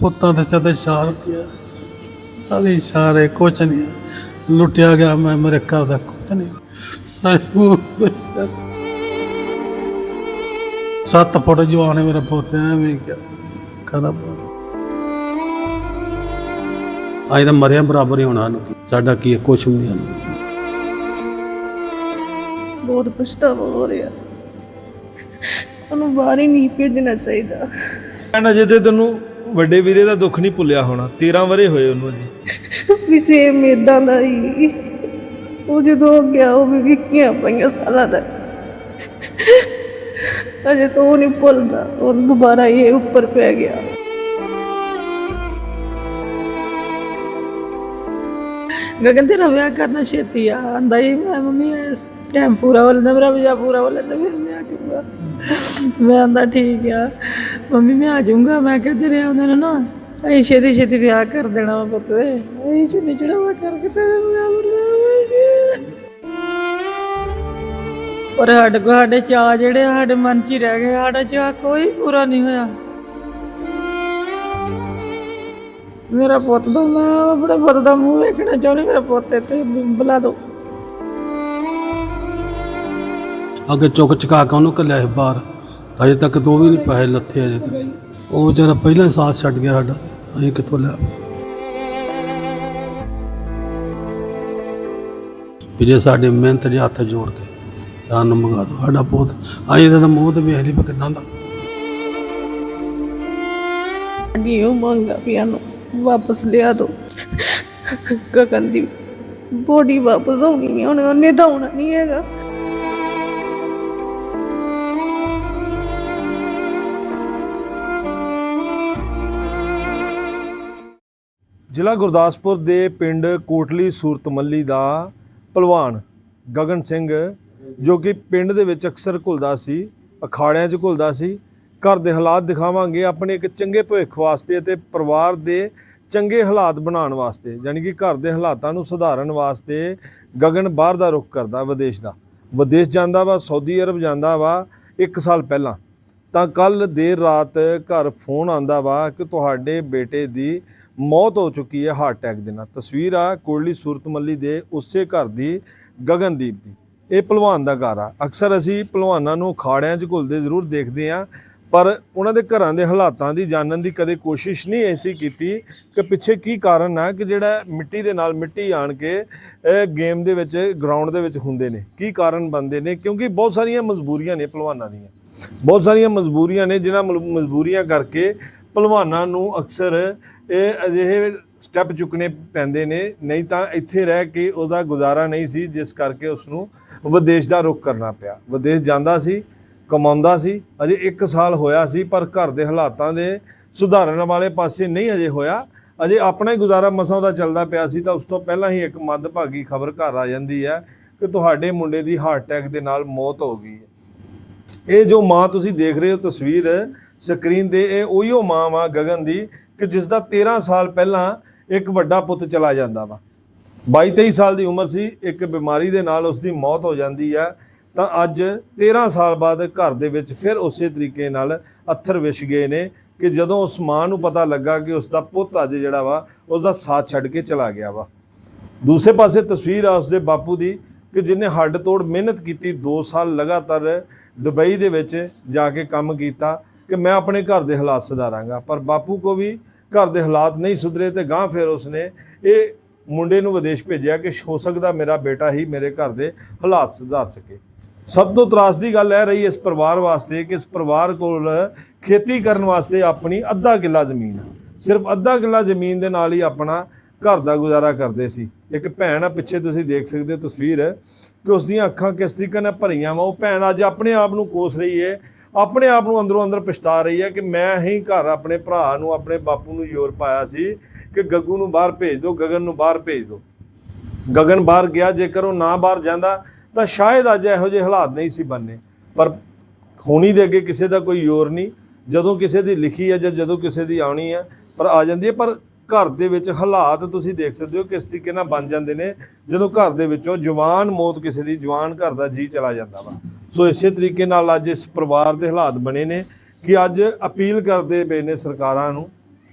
ਪੁੱਤਾਂ ਦੇ ਸਦੇ ਸ਼ਾਰ ਗਿਆ ਆਦੀ ਸਾਰੇ ਕੁਛ ਨਹੀਂ। ਲੁੱਟਿਆ ਗਿਆ ਮੈਂ ਮੇਰੇ ਘਰ ਦਾ ਕੁਛ ਨਹੀਂ। ਸੱਤ ਫੁੱਟ ਜਵਾਨ ਹੈ ਮੇਰਾ ਪੁੱਤ ਐਵੇਂ ਕਿਆ ਕਦਾ ਅੱਜ ਤਾਂ ਮਰਿਆ ਬਰਾਬਰ ਹੀ ਹੋਣਾ ਨੂੰ ਸਾਡਾ ਕੀ ਹੈ ਕੁਛ ਨਹੀਂ। ਸਾਨੂੰ ਬਹੁਤ ਪਛਤਾਵਾ ਹੋ ਰਿਹਾ। ਉਹਨੂੰ ਬਾਹਰ ਹੀ ਨਹੀਂ ਭੇਜਣਾ ਚਾਹੀਦਾ। ਕਹਿਣਾ ਜੇ ਤੇ ਤੈਨੂੰ ਵੱਡੇ ਵੀਰੇ ਦਾ ਦੁੱਖ ਨਹੀਂ ਭੁੱਲਿਆ ਹੋਣਾ। 13 ਵਰੇ ਹੋਏ ਉਹਨੂੰ ਜੀ ਵੀ ਸੇਮ ਇਦਾਂ ਦਾ ਹੀ। ਉਹ ਜਦੋਂ ਗਿਆ, ਉਹ ਵੀ ਵਿੱਕੀਆਂ ਪਈਆਂ ਸਾਲਾਂ ਦਾ। ਅਜੇ ਤਾਂ ਉਹ ਨਹੀਂ ਭੁੱਲਦਾ। ਉਹ ਦੁਬਾਰਾ ਇਹ ਉੱਪਰ ਪੈ ਗਿਆ। ਗਗਨ ਤੇਰਾ ਵਿਆਹ ਕਰਨਾ ਛੇਤੀ ਆ। ਆਂਦਾ ਹੀ, ਮੈਂ ਮੰਮੀ ਇਸ ਟਾਈਮ ਪੂਰਾ ਹੋ ਲੈਂਦਾ ਮੇਰਾ ਵੀਜ਼ਾ ਪੂਰਾ ਹੋ ਲੈਂਦਾ ਫਿਰ ਮੈਂ ਆ ਜਾਊਂਗਾ। ਮੈਂ ਆਂਦਾ, ਠੀਕ ਆ। ਮੰਮੀ ਮੈਂ ਆ ਜਾਊਂਗਾ। ਮੈਂ ਕਿਹਾ ਤੇਰੇ ਆਉਂਦੇ ਨੇ ਨਾ ਅਸੀਂ ਛੇਤੀ ਛੇਤੀ ਵਿਆਹ ਕਰ ਦੇਣਾ ਵਾ ਪੁੱਤ ਵੇ ਅਸੀਂ ਚੁੰਨੀ ਚੜਾਵਾ ਕਰਕੇ ਤੇਰੇ ਵਿਆਹ ਦਾ ਲਾਵਾਂਗੇ ਪਰ ਸਾਡੇ ਕੋ ਸਾਡੇ ਚਾਅ ਜਿਹੜੇ ਸਾਡੇ ਮਨ 'ਚ ਹੀ ਰਹਿ ਗਏ। ਸਾਡਾ ਚਾਅ ਕੋਈ ਪੂਰਾ ਨਹੀਂ ਹੋਇਆ। ਮੇਰਾ ਪੁੱਤ ਦਾ ਮੈਂ ਆਪਣੇ ਪੁੱਤ ਦਾ ਮੂੰਹ ਵੇਖਣਾ ਚਾਹੁੰਦੀ, ਮੇਰਾ ਪੁੱਤ ਇੱਥੇ ਬੁਲਾ ਦੋ। ਅੱਗੇ ਚੁੱਕ ਚੁਕਾ ਕੇ ਉਹਨੂੰ ਕੱਲਿਆ ਬਾਹਰ। ਅਜੇ ਤੱਕ ਤੋਂ ਵੀ ਨਹੀਂ ਪੈਸੇ ਲੱਥੇ ਅਜੇ ਤੱਕ। ਉਹ ਜਿਹੜਾ ਪਹਿਲਾਂ ਹੀ ਸਾਥ ਛੱਡ ਗਿਆ ਸਾਡਾ। ਅਸੀਂ ਕਿੱਥੋਂ ਲਿਆ? ਵੀ ਸਾਡੇ ਮਿਹਨਤ ਦੇ ਹੱਥ ਜੋੜ ਕੇ ਸਾਨੂੰ ਮੰਗਾ ਦੋ, ਸਾਡਾ ਪੁੱਤ। ਅਜੇ ਤਾਂ ਮੂੰਹ ਤੇ ਵੇਖ ਲਈ ਪਾ ਕਿਦਾਂ ਦਾ। ਜੀ ਉਹ ਮੰਗਾ ਪਿਆਨੋ ਵਾਪਸ ਲਿਆ ਦੋ। ਗਗਨ ਦੀ ਬੋਡੀ ਵਾਪਸ ਆਉਣੀ ਹੈ ਉਹਨੇ ਉਹਨੇ ਤਾਂ ਆਉਣਾ ਨਹੀਂ ਹੈਗਾ। ਜ਼ਿਲ੍ਹਾ ਗੁਰਦਾਸਪੁਰ ਦੇ ਪਿੰਡ ਕੋਟਲੀ ਸੂਰਤਮੱਲੀ ਦਾ ਪਹਿਲਵਾਨ ਗਗਨ ਸਿੰਘ, ਜੋ ਕਿ ਪਿੰਡ ਦੇ ਵਿੱਚ ਅਕਸਰ ਘੁਲਦਾ ਸੀ, ਅਖਾੜਿਆਂ 'ਚ ਘੁਲਦਾ ਸੀ, ਘਰ ਦੇ ਹਾਲਾਤ ਦਿਖਾਵਾਂਗੇ ਆਪਣੇ ਇੱਕ ਚੰਗੇ ਭਵਿੱਖ ਵਾਸਤੇ ਅਤੇ ਪਰਿਵਾਰ ਦੇ ਚੰਗੇ ਹਾਲਾਤ ਬਣਾਉਣ ਵਾਸਤੇ ਯਾਨੀ ਕਿ ਘਰ ਦੇ ਹਾਲਾਤਾਂ ਨੂੰ ਸੁਧਾਰਨ ਵਾਸਤੇ ਗਗਨ ਬਾਹਰ ਦਾ ਰੁਖ ਕਰਦਾ, ਵਿਦੇਸ਼ ਦਾ। ਵਿਦੇਸ਼ ਜਾਂਦਾ ਵਾ, ਸਾਊਦੀ ਅਰਬ ਜਾਂਦਾ ਵਾ 1 ਸਾਲ ਪਹਿਲਾਂ। ਤਾਂ ਕੱਲ ਦੇਰ ਰਾਤ ਘਰ ਫੋਨ ਆਂਦਾ ਵਾ ਕਿ ਤੁਹਾਡੇ ਬੇਟੇ ਦੀ ਮੌਤ ਹੋ ਚੁੱਕੀ ਹੈ ਹਾਰਟ ਅਟੈਕ ਦੇ ਨਾਲ। ਤਸਵੀਰ ਆ ਕੋਟਲੀ ਸੂਰਤਮੱਲੀ ਦੇ ਉਸੇ ਘਰ ਦੀ, ਗਗਨਦੀਪ ਦੀ। ਇਹ ਪਹਿਲਵਾਨ ਦਾ ਘਰ ਆ। ਅਕਸਰ ਅਸੀਂ ਪਹਿਲਵਾਨਾਂ ਨੂੰ ਅਖਾੜਿਆਂ 'ਚ ਘੁਲਦੇ ਜ਼ਰੂਰ ਦੇਖਦੇ ਆ ਪਰ ਉਹਨਾਂ ਦੇ ਘਰਾਂ ਦੇ ਹਾਲਾਤਾਂ ਦੀ ਜਾਣਨ ਦੀ ਕਦੇ ਕੋਸ਼ਿਸ਼ ਨਹੀਂ ਐਸੀ ਕੀਤੀ ਕਿ ਪਿੱਛੇ ਕੀ ਕਾਰਨ ਆ ਕਿ ਜਿਹੜਾ ਮਿੱਟੀ ਦੇ ਨਾਲ ਮਿੱਟੀ ਆਣ ਕੇ ਗੇਮ ਦੇ ਵਿੱਚ, ਗਰਾਊਂਡ ਦੇ ਵਿੱਚ ਹੁੰਦੇ ਨੇ। ਕੀ ਕਾਰਨ ਬਣਦੇ ਨੇ? ਕਿਉਂਕਿ ਬਹੁਤ ਸਾਰੀਆਂ ਮਜਬੂਰੀਆਂ ਨੇ ਪਹਿਲਵਾਨਾਂ ਦੀਆਂ। ਬਹੁਤ ਸਾਰੀਆਂ ਮਜਬੂਰੀਆਂ ਨੇ ਜਿਨ੍ਹਾਂ ਮਲ- ਮਜਬੂਰੀਆਂ ਕਰਕੇ ਭਲਵਾਨਾਂ ਨੂੰ ਅਕਸਰ ਇਹ ਅਜਿਹੇ ਸਟੈਪ ਚੁੱਕਣੇ ਪੈਂਦੇ ਨੇ, ਨਹੀਂ ਤਾਂ ਇੱਥੇ ਰਹਿ ਕੇ ਉਹਦਾ ਗੁਜ਼ਾਰਾ ਨਹੀਂ ਸੀ, ਜਿਸ ਕਰਕੇ ਉਸ ਨੂੰ ਵਿਦੇਸ਼ ਦਾ ਰੁਖ ਕਰਨਾ ਪਿਆ। ਵਿਦੇਸ਼ ਜਾਂਦਾ ਸੀ, ਕਮਾਉਂਦਾ ਸੀ, ਅਜੇ 1 ਸਾਲ ਹੋਇਆ ਸੀ, ਪਰ ਘਰ ਦੇ ਹਾਲਾਤਾਂ ਦੇ ਸੁਧਾਰਨ ਵਾਲੇ ਪਾਸੇ ਨਹੀਂ ਅਜੇ ਹੋਇਆ। ਅਜੇ ਆਪਣਾ ਹੀ ਗੁਜ਼ਾਰਾ ਮਸਾਂ ਦਾ ਚੱਲਦਾ ਪਿਆ ਸੀ, ਤਾਂ ਉਸ ਤੋਂ ਪਹਿਲਾਂ ਹੀ ਇੱਕ ਮੰਦਭਾਗੀ ਖਬਰ ਘਰ ਆ ਜਾਂਦੀ ਹੈ ਕਿ ਤੁਹਾਡੇ ਮੁੰਡੇ ਦੀ ਹਾਰਟ ਅਟੈਕ ਦੇ ਨਾਲ ਮੌਤ ਹੋ ਗਈ ਹੈ। ਇਹ ਜੋ ਮਾਂ ਤੁਸੀਂ ਦੇਖ ਰਹੇ ਹੋ ਤਸਵੀਰ ਸਕਰੀਨ ਤੇ ਇਹ ਉਹੀਓ ਮਾਂ ਵਾ ਗਗਨ ਦੀ ਕਿ ਜਿਸ ਦਾ 13 ਸਾਲ ਪਹਿਲਾਂ ਇੱਕ ਵੱਡਾ ਪੁੱਤ ਚਲਾ ਜਾਂਦਾ ਵਾ। 22 23 ਸਾਲ ਦੀ ਉਮਰ ਸੀ, ਇੱਕ ਬਿਮਾਰੀ ਦੇ ਨਾਲ ਉਸ ਦੀ ਮੌਤ ਹੋ ਜਾਂਦੀ ਆ। ਤਾਂ ਅੱਜ 13 ਸਾਲ ਬਾਅਦ ਘਰ ਦੇ ਵਿੱਚ ਫਿਰ ਉਸੇ ਤਰੀਕੇ ਨਾਲ ਅੱਥਰ ਵਿਛ ਗਏ ਨੇ ਕਿ ਜਦੋਂ ਉਸ ਮਾਂ ਨੂੰ ਪਤਾ ਲੱਗਾ ਕਿ ਉਸ ਦਾ ਪੁੱਤ ਅੱਜ ਜਿਹੜਾ ਵਾ ਉਸ ਦਾ ਸਾਥ ਛੱਡ ਕੇ ਚਲਾ ਗਿਆ ਵਾ। ਦੂਸਰੇ ਪਾਸੇ ਤਸਵੀਰ ਆ ਉਸਦੇ ਬਾਪੂ ਦੀ ਕਿ ਜਿਹਨੇ ਹੱਡ ਤੋੜ ਮਿਹਨਤ ਕੀਤੀ 2 ਸਾਲ ਲਗਾਤਾਰ ਦੁਬਈ ਦੇ ਵਿੱਚ ਜਾ ਕੇ ਕੰਮ ਕੀਤਾ ਕਿ ਮੈਂ ਆਪਣੇ ਘਰ ਦੇ ਹਾਲਾਤ ਸੁਧਾਰਾਂਗਾ, ਪਰ ਬਾਪੂ ਕੋ ਵੀ ਘਰ ਦੇ ਹਾਲਾਤ ਨਹੀਂ ਸੁਧਰੇ ਤੇ ਗਾਂ ਫਿਰ ਉਸਨੇ ਇਹ ਮੁੰਡੇ ਨੂੰ ਵਿਦੇਸ਼ ਭੇਜਿਆ ਕਿ ਹੋ ਸਕਦਾ ਮੇਰਾ ਬੇਟਾ ਹੀ ਮੇਰੇ ਘਰ ਦੇ ਹਾਲਾਤ ਸੁਧਾਰ ਸਕੇ। ਸਭ ਤੋਂ ਤਰਾਸ ਦੀ ਗੱਲ ਇਹ ਰਹੀ ਇਸ ਪਰਿਵਾਰ ਵਾਸਤੇ ਕਿ ਇਸ ਪਰਿਵਾਰ ਕੋਲ ਖੇਤੀ ਕਰਨ ਵਾਸਤੇ ਆਪਣੀ ਅੱਧਾ ਕਿੱਲਾ ਜ਼ਮੀਨ ਸਿਰਫ ਅੱਧਾ ਕਿੱਲਾ ਜ਼ਮੀਨ ਦੇ ਨਾਲ ਹੀ ਆਪਣਾ ਘਰ ਦਾ ਗੁਜ਼ਾਰਾ ਕਰਦੇ ਸੀ। ਇੱਕ ਭੈਣ ਆ, ਪਿੱਛੇ ਤੁਸੀਂ ਦੇਖ ਸਕਦੇ ਹੋ ਤਸਵੀਰ ਕਿ ਉਸ ਦੀਆਂ ਅੱਖਾਂ ਕਿਸ ਤਰੀਕੇ ਨਾਲ ਭਰੀਆਂ ਵਾ। ਉਹ ਭੈਣ ਅੱਜ ਆਪਣੇ ਆਪ ਨੂੰ ਕੋਸ ਰਹੀ ਹੈ ਆਪਣੇ ਆਪ ਨੂੰ ਅੰਦਰੋਂ ਅੰਦਰ ਪਛਤਾ ਰਹੀ ਹੈ ਕਿ ਮੈਂ ਹੀ ਘਰ ਆਪਣੇ ਭਰਾ ਨੂੰ, ਆਪਣੇ ਬਾਪੂ ਨੂੰ ਜ਼ੋਰ ਪਾਇਆ ਸੀ ਕਿ ਗੱਗੂ ਨੂੰ ਬਾਹਰ ਭੇਜ ਦਿਓ, ਗਗਨ ਨੂੰ ਬਾਹਰ ਭੇਜ ਦਿਓ। ਗਗਨ ਬਾਹਰ ਗਿਆ, ਜੇਕਰ ਉਹ ਨਾ ਬਾਹਰ ਜਾਂਦਾ, ਤਾਂ ਸ਼ਾਇਦ ਅੱਜ ਇਹੋ ਜਿਹੇ ਹਾਲਾਤ ਨਹੀਂ ਸੀ ਬਣਨੇ। ਪਰ ਹੋਣੀ ਦੇ ਅੱਗੇ ਕਿਸੇ ਦਾ ਕੋਈ ਜ਼ੋਰ ਨਹੀਂ। ਜਦੋਂ ਕਿਸੇ ਦੀ ਲਿਖੀ ਹੈ ਜਾਂ ਜਦੋਂ ਕਿਸੇ ਦੀ ਆਉਣੀ ਹੈ, ਪਰ ਆ ਜਾਂਦੀ ਹੈ। ਪਰ ਘਰ ਦੇ ਵਿੱਚ ਹਾਲਾਤ ਤੁਸੀਂ ਦੇਖ ਸਕਦੇ ਹੋ ਕਿਸ ਤਰੀਕੇ ਨਾਲ ਬਣ ਜਾਂਦੇ ਨੇ। ਜਦੋਂ ਘਰ ਦੇ ਵਿੱਚੋਂ ਜਵਾਨ ਮੌਤ ਕਿਸੇ ਦੀ, ਜਵਾਨ ਘਰ ਦਾ ਜੀ ਚਲਾ ਜਾਂਦਾ ਵਾ। ਸੋ ਇਸੇ ਤਰੀਕੇ ਨਾਲ ਅੱਜ ਇਸ ਪਰਿਵਾਰ ਦੇ ਹਾਲਾਤ ਬਣੇ ਨੇ ਕਿ ਅੱਜ ਅਪੀਲ ਕਰਦੇ ਪਏ ਨੇ ਸਰਕਾਰਾਂ ਨੂੰ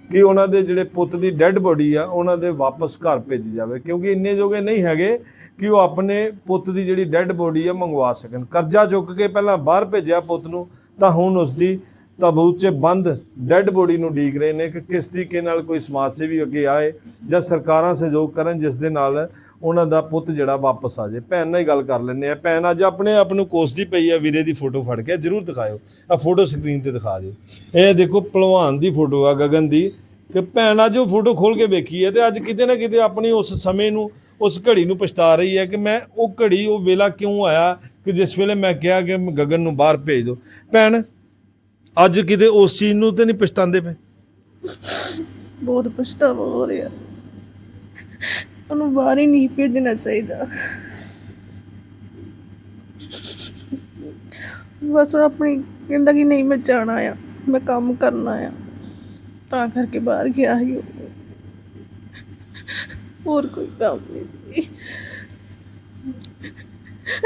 ਕਿ ਉਹਨਾਂ ਦੇ ਜਿਹੜੇ ਪੁੱਤ ਦੀ ਡੈੱਡ ਬੋਡੀ ਆ, ਉਹਨਾਂ ਦੇ ਵਾਪਸ ਘਰ ਭੇਜੀ ਜਾਵੇ, ਕਿਉਂਕਿ ਇੰਨੇ ਜੋਗੇ ਨਹੀਂ ਹੈਗੇ ਕਿ ਉਹ ਆਪਣੇ ਪੁੱਤ ਦੀ ਜਿਹੜੀ ਡੈੱਡ ਬੋਡੀ ਆ ਮੰਗਵਾ ਸਕਣ। ਕਰਜ਼ਾ ਚੁੱਕ ਕੇ ਪਹਿਲਾਂ ਬਾਹਰ ਭੇਜਿਆ ਪੁੱਤ ਨੂੰ, ਤਾਂ ਹੁਣ ਉਸ ਦੀ ਤਾਬੂਤ 'ਚ ਬੰਦ ਡੈੱਡ ਬੋਡੀ ਨੂੰ ਡੀਕ ਰਹੇ ਨੇ ਕਿ ਕਿਸ ਤਰੀਕੇ ਨਾਲ ਕੋਈ ਸਮਾਜ ਸੇਵੀ ਅੱਗੇ ਆਏ ਜਾਂ ਸਰਕਾਰਾਂ ਸਹਿਯੋਗ ਕਰਨ ਜਿਸ ਦੇ ਨਾਲ ਉਹਨਾਂ ਦਾ ਪੁੱਤ ਜਿਹੜਾ ਵਾਪਸ ਆ ਜਾਏ। ਭੈਣ ਨਾਲ ਹੀ ਗੱਲ ਕਰ ਲੈਂਦੇ ਆ। ਭੈਣ ਅੱਜ ਆਪਣੇ ਆਪ ਨੂੰ ਕੋਸਦੀ ਪਈ ਆ, ਵੀਰੇ ਦੀ ਫੋਟੋ ਫੜ ਕੇ। ਜਰੂਰ ਦਿਖਾਇਓ। ਆ ਫੋਟੋ ਸਕਰੀਨ ਤੇ ਦਿਖਾ ਦਿਓ। ਇਹ ਦੇਖੋ ਪਹਿਲਵਾਨ ਦੀ ਫੋਟੋ ਆ, ਗਗਨ ਦੀ। ਕਿ ਭੈਣ ਅੱਜ ਉਹ ਫੋਟੋ ਖੋਲ ਕੇ ਵੇਖੀ ਹੈ ਤੇ ਅੱਜ ਕਿਤੇ ਨਾ ਕਿਤੇ ਆਪਣੀ ਉਸ ਸਮੇਂ ਨੂੰ, ਉਸ ਘੜੀ ਨੂੰ ਪਛਤਾ ਰਹੀ ਹੈ ਕਿ ਮੈਂ ਉਹ ਘੜੀ, ਉਹ ਵੇਲਾ ਕਿਉਂ ਆਇਆ ਕਿ ਜਿਸ ਵੇਲੇ ਮੈਂ ਕਿਹਾ ਕਿ ਗਗਨ ਨੂੰ ਬਾਹਰ ਭੇਜ ਦਿਓ ਭੈਣ, ਅੱਜ ਕਿਤੇ ਉਸ ਚੀਜ਼ ਨੂੰ ਤੇ ਨਹੀਂ ਪਛਤਾਉਂਦੇ ਪਏ? ਬਹੁਤ ਪਛਤਾਵਾ ਹੋ ਰਿਹਾ। ਉਹਨੂੰ ਬਾਹਰ ਹੀ ਨਹੀਂ ਭੇਜਣਾ ਚਾਹੀਦਾ ਬਸ ਆਪਣੀ ਕਹਿੰਦਾ ਕਿ ਨਹੀਂ ਮੈਂ ਜਾਣਾ ਆ, ਮੈਂ ਕੰਮ ਕਰਨਾ ਆ ਤਾਂ ਕਰਕੇ ਬਾਹਰ ਗਿਆ ਸੀ ਉਹ। ਹੋਰ ਕੋਈ ਕੰਮ ਨਹੀਂ ਸੀ।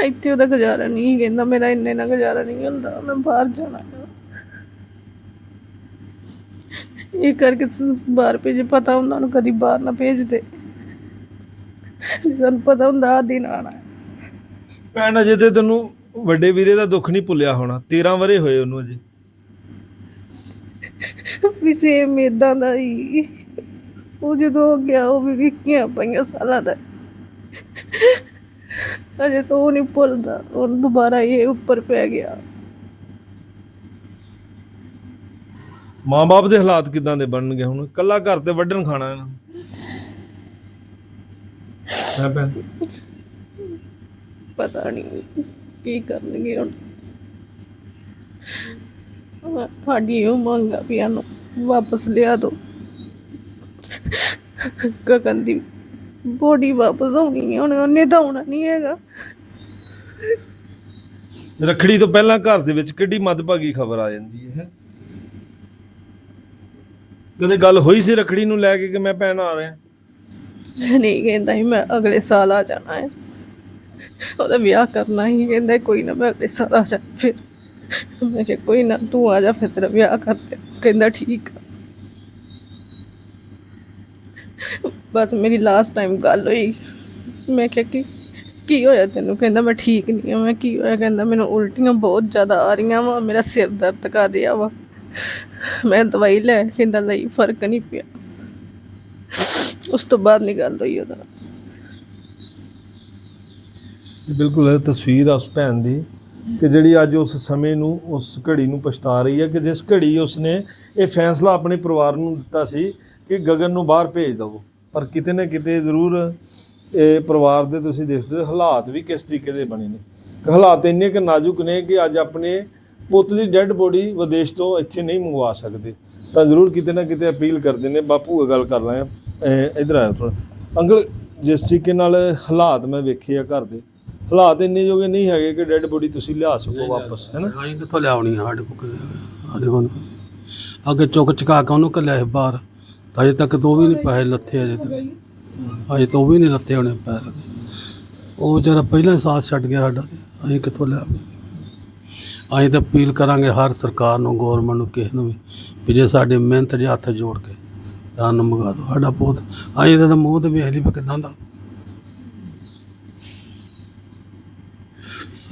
ਇੱਥੇ ਉਹਦਾ ਗੁਜ਼ਾਰਾ ਨਹੀਂ ਕਹਿੰਦਾ ਮੇਰਾ ਇੰਨੇ ਨਾਲ ਗੁਜ਼ਾਰਾ ਨਹੀਂ ਹੁੰਦਾ, ਮੈਂ ਬਾਹਰ ਜਾਣਾ ਆ ਇਹ ਕਰਕੇ ਸ- ਬਾਹਰ ਭੇਜੇ, ਪਤਾ ਹੁੰਦਾ ਉਹਨੂੰ ਕਦੀ ਬਾਹਰ ਨਾ ਭੇਜਦੇ ਜਦੋਂ ਪਤਾ ਹੁੰਦਾ ਆ ਦਿਨ ਆਣਾ। ਭੈਣ ਅਜੇ ਤੇ ਤੈਨੂੰ ਵੱਡੇ ਵੀਰੇ ਦਾ ਦੁੱਖ ਨਹੀਂ ਭੁੱਲਿਆ ਹੋਣਾ। 13 ਵਰੇ ਹੋਏ ਉਹਨੂੰ ਅਜੇ। ਵੀ ਸੇਮ ਇਦਾਂ ਦਾ ਹੀ। ਉਹ ਜਦੋਂ ਗਿਆ ਉਹ ਵੀ ਵਿੱਕੀਆਂ ਪਈਆਂ ਸਾਲਾਂ ਦਾ। ਅਜੇ ਤਾਂ ਉਹ ਨਹੀਂ ਭੁੱਲਦਾ। ਉਹ ਦੁਬਾਰਾ ਇਹ ਉੱਪਰ ਪੈ ਗਿਆ। ਮਾਂ-ਬਾਪ ਦੇ ਹਾਲਾਤ ਕਿਦਾਂ ਦੇ ਬਣਨਗੇ ਹੁਣ? ਕੱਲਾ ਘਰ ਤੇ ਵੱਢਣ ਖਾਣਾ ਇਹਨਾਂ ਹੈ ਭੈਣ। ਪਤਾ ਨਹੀਂ ਕੀ ਕਰਨਗੇ ਹੁਣ। ਹਾਂ, ਸਾਡੀ ਉਹ ਮੰਗ ਆ ਵੀ ਇਹਨੂੰ ਵਾਪਸ ਲਿਆ ਦੋ। ਗਗਨ ਦੀ ਬੋਡੀ ਵਾਪਸ ਆਉਣੀ ਹੈ ਹੁਣ ਉਹਨੇ ਤਾਂ ਆਉਣਾ ਨਹੀਂ ਹੈਗਾ। ਰੱਖੜੀ ਤੋਂ ਪਹਿਲਾਂ ਘਰ ਦੇ ਵਿੱਚ ਕਿੱਡੀ ਮਦਭਾਗੀ ਖਬਰ ਆ ਜਾਂਦੀ ਹੈ? ਕਦੇ ਗੱਲ ਹੋਈ ਸੀ ਰੱਖੜੀ ਨੂੰ ਲੈ ਕੇ ਕਿ ਮੈਂ ਭੈਣ ਆ ਰਿਹਾ? ਨਹੀਂ, ਕਹਿੰਦਾ ਸੀ, ਮੈਂ ਅਗਲੇ ਸਾਲ ਆ ਜਾਣਾ ਹੈ। ਉਹਦਾ ਵਿਆਹ ਕਰਨਾ ਹੀ ਕਹਿੰਦਾ ਕੋਈ ਨਾ ਮੈਂ ਅਗਲੇ ਸਾਲ ਆ ਜਾ, ਫਿਰ ਮੈਂ ਕਿਹਾ ਕੋਈ ਨਾ, ਤੂੰ ਆ ਜਾ, ਫਿਰ ਤੇਰਾ ਵਿਆਹ ਕਰਦੇ ਕਹਿੰਦਾ ਠੀਕ ਆ। ਬਸ ਮੇਰੀ ਲਾਸਟ ਟਾਈਮ ਗੱਲ ਹੋਈ। ਮੈਂ ਕਿਹਾ ਕਿ, ਕੀ ਹੋਇਆ ਤੈਨੂੰ? ਕਹਿੰਦਾ ਮੈਂ ਠੀਕ ਨਹੀਂ ਹਾਂ। ਮੈਂ ਕੀ ਹੋਇਆ? ਕਹਿੰਦਾ ਮੈਨੂੰ ਉਲਟੀਆਂ ਬਹੁਤ ਜ਼ਿਆਦਾ ਆ ਰਹੀਆਂ ਵਾ, ਮੇਰਾ ਸਿਰ ਦਰਦ ਕਰ ਰਿਹਾ ਵਾ। ਮੈਂ ਦਵਾਈ ਲੈ ਸਿੰਦਾ ਲਈ, ਫ਼ਰਕ ਨਹੀਂ ਪਿਆ। ਉਸ ਤੋਂ ਬਾਅਦ ਨਹੀਂ ਗੱਲ ਹੋਈ ਉਹਦਾ। ਬਿਲਕੁਲ ਇਹ ਤਸਵੀਰ ਆ ਉਸ ਭੈਣ ਦੀ ਕਿ ਜਿਹੜੀ ਅੱਜ ਉਸ ਸਮੇਂ ਨੂੰ, ਉਸ ਘੜੀ ਨੂੰ ਪਛਤਾ ਰਹੀ ਹੈ ਕਿ ਜਿਸ ਘੜੀ ਉਸਨੇ ਇਹ ਫੈਸਲਾ ਆਪਣੇ ਪਰਿਵਾਰ ਨੂੰ ਦਿੱਤਾ ਸੀ ਕਿ ਗਗਨ ਨੂੰ ਬਾਹਰ ਭੇਜ ਦਵੋ। ਪਰ ਕਿਤੇ ਨਾ ਕਿਤੇ ਜ਼ਰੂਰ ਇਹ ਪਰਿਵਾਰ ਦੇ ਤੁਸੀਂ ਦੇਖਦੇ ਹੋ, ਹਾਲਾਤ ਵੀ ਕਿਸ ਤਰੀਕੇ ਦੇ ਬਣੇ ਨੇ। ਹਾਲਾਤ ਇੰਨੇ ਕਿ ਨਾਜ਼ੁਕ ਨੇ ਕਿ ਅੱਜ ਆਪਣੇ ਪੁੱਤ ਦੀ ਡੈੱਡ ਬੋਡੀ ਵਿਦੇਸ਼ ਤੋਂ ਇੱਥੇ ਨਹੀਂ ਮੰਗਵਾ ਸਕਦੇ। ਤਾਂ ਜ਼ਰੂਰ ਕਿਤੇ ਨਾ ਕਿਤੇ ਅਪੀਲ ਕਰਦੇ ਨੇ, ਬਾਪੂ ਇਹ ਗੱਲ ਕਰ ਰਹੇ ਆ ਇਧਰ ਆਇਓ ਥੋੜਾ ਅੰਕਲ ਜਿਸ ਤਰੀਕੇ ਨਾਲ ਹਾਲਾਤ ਮੈਂ ਵੇਖੇ ਆ ਘਰ ਦੇ ਹਾਲਾਤ ਇੰਨੇ ਜੋਗੇ ਨਹੀਂ ਹੈਗੇ ਕਿ ਡੈੱਡ ਬੋਡੀ ਤੁਸੀਂ ਲਿਆ ਸਕੋ ਵਾਪਸ ਹੈਨਾ ਅਸੀਂ ਕਿੱਥੋਂ ਲਿਆਉਣੀ ਆ ਸਾਡੇ ਕੋਲ ਸਾਡੇ ਕੋਲ। ਅੱਗੇ ਚੁੱਕ ਚੁਕਾ ਕੇ ਉਹਨੂੰ ਕੱਲਿਆ ਸੀ ਬਾਹਰ। ਤਾਂ ਅਜੇ ਤੱਕ ਤੋਂ ਵੀ ਨਹੀਂ ਪੈਸੇ ਲੱਥੇ ਅਜੇ ਤੱਕ। ਅਜੇ ਤੋਂ ਵੀ ਨਹੀਂ ਲੱਥੇ ਹੋਣੇ ਪੈਸੇ। ਉਹ ਜਿਹੜਾ ਪਹਿਲਾਂ ਹੀ ਸਾਥ ਛੱਡ ਗਿਆ ਸਾਡਾ ਅਸੀਂ ਕਿੱਥੋਂ ਲਿਆਵਾਂਗੇ? ਅਸੀਂ ਤਾਂ ਅਪੀਲ ਕਰਾਂਗੇ ਹਰ ਸਰਕਾਰ ਨੂੰ ਗੌਰਮੈਂਟ ਨੂੰ ਕਿਸੇ ਨੂੰ ਵੀ ਜੇ ਸਾਡੇ ਮਿਹਨਤ ਦੇ ਹੱਥ ਜੋੜ ਕੇ ਸਾਨੂੰ ਮੰਗਾ ਦਿਓ ਸਾਡਾ ਪੁੱਤ ਅਸੀਂ ਤਾਂ ਮੂੰਹ ਤੇ ਵੇਖ ਲਈ ਵੀ ਕਿਦਾਂ ਦਾ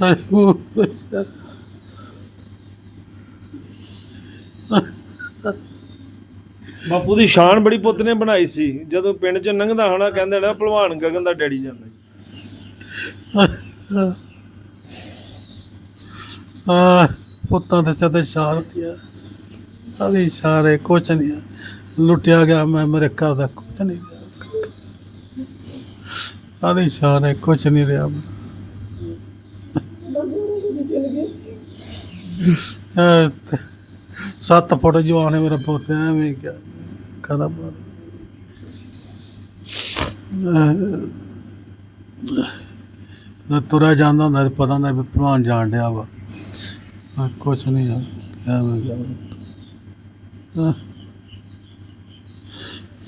ਹਾਏ ਮੂੰਹ ਤੇ- ਬਾਪੂ ਦੀ ਸ਼ਾਨ ਬੜੀ ਪੁੱਤ ਨੇ ਬਣਾਈ ਸੀ ਜਦੋਂ ਪਿੰਡ 'ਚ ਲੰਘਦਾ ਹਨਾ ਕਹਿੰਦੇ ਨਾ ਭਲਵਾਨ ਗਗਨ ਦਾ ਡੈਡੀ ਜਾਂਦਾ। ਆ ਪੁੱਤਾਂ ਦੇ ਸਦੇ ਸ਼ਾਨ ਆਦੀ ਸਾਰੇ ਕੁਛ ਨਹੀਂ ਆ। ਲੁੱਟਿਆ ਗਿਆ ਮੈਂ ਮੇਰੇ ਘਰ ਦਾ ਕੁਛ ਨਹੀਂ ਰਿਹਾ। ਆਦੀ ਸਾਰੇ ਨਹੀਂ ਰਿਹਾ। ਸੱਤ ਫੁੱਟ ਜਵਾਨ ਹੈ ਮੇਰਾ ਪੁੱਤ ਐਵੇਂ ਕਿਆ ਕਦਾ ਨਾ ਤੁਰਿਆ ਜਾਂਦਾ ਹੁੰਦਾ ਪਤਾ ਹੁੰਦਾ ਵੀ ਭਲਵਾਨ ਜਾਣ ਡਿਆ ਵਾ। ਹਾਂ, ਕੁਛ ਨਹੀਂ ਐਵੇਂ ਕਿਆ।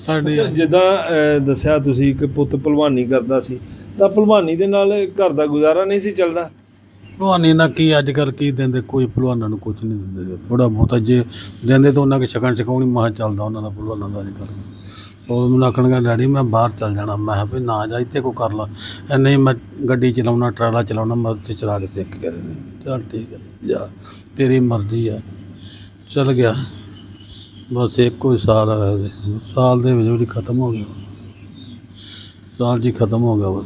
ਸਾਡੇ ਜਿੱਦਾਂ ਦੱਸਿਆ ਤੁਸੀਂ ਕਿ ਪੁੱਤ ਭਲਵਾਨੀ ਕਰਦਾ ਸੀ ਤਾਂ ਭਲਵਾਨੀ ਦੇ ਨਾਲ ਘਰ ਦਾ ਗੁਜ਼ਾਰਾ ਨਹੀਂ ਸੀ ਚੱਲਦਾ? ਭਲਵਾਨੀ ਦਾ ਕੀ ਅੱਜ ਕੱਲ ਕੀ ਦਿੰਦੇ? ਕੋਈ ਭਲਵਾਨਾਂ ਨੂੰ ਕੁਝ ਨਹੀਂ ਦਿੰਦੇ ਥੋੜਾ ਬਹੁਤਾ ਜੇ ਦਿੰਦੇ ਤਾਂ ਉਹਨਾਂ ਕੇ ਛਕਣ ਛਕਾਉਣੀ ਮਾਹ ਚੱਲਦਾ ਉਹਨਾਂ ਦਾ ਭਲਵਾਨਾਂ ਦਾ ਅੱਜ ਕੱਲ ਉਹ ਮੈਨੂੰ ਆਖਣਗੇ ਡੈਡੀ ਮੈਂ ਬਾਹਰ ਚੱਲ ਜਾਣਾ। ਮੈਂ ਕਿਹਾ ਵੀ ਨਾ ਜਾ ਇੱਥੇ ਕੋ ਕਰ ਲਾ। ਇਹ ਨਹੀਂ ਮੈਂ ਗੱਡੀ ਚਲਾਉਣਾ ਟਰਾਲਾ ਚਲਾਉਣਾ ਮੈਂ ਉੱਥੇ ਚਲਾ ਕੇ ਸਿੱਖ ਕੇ ਰਹਿੰਦੇ ਚੱਲ ਠੀਕ ਹੈ ਜਾ। ਤੇਰੀ ਮਰਜ਼ੀ ਆ। ਚੱਲ ਗਿਆ। ਬਸ ਇੱਕੋ ਹੀ ਸਾਲ ਆਇਆ। ਸਾਲ ਦੇ ਵਿੱਚ ਉਹਦੀ ਖਤਮ ਹੋ ਗਿਆ ਸਾਲ ਜੀ ਖਤਮ ਹੋ ਗਿਆ ਬਸ।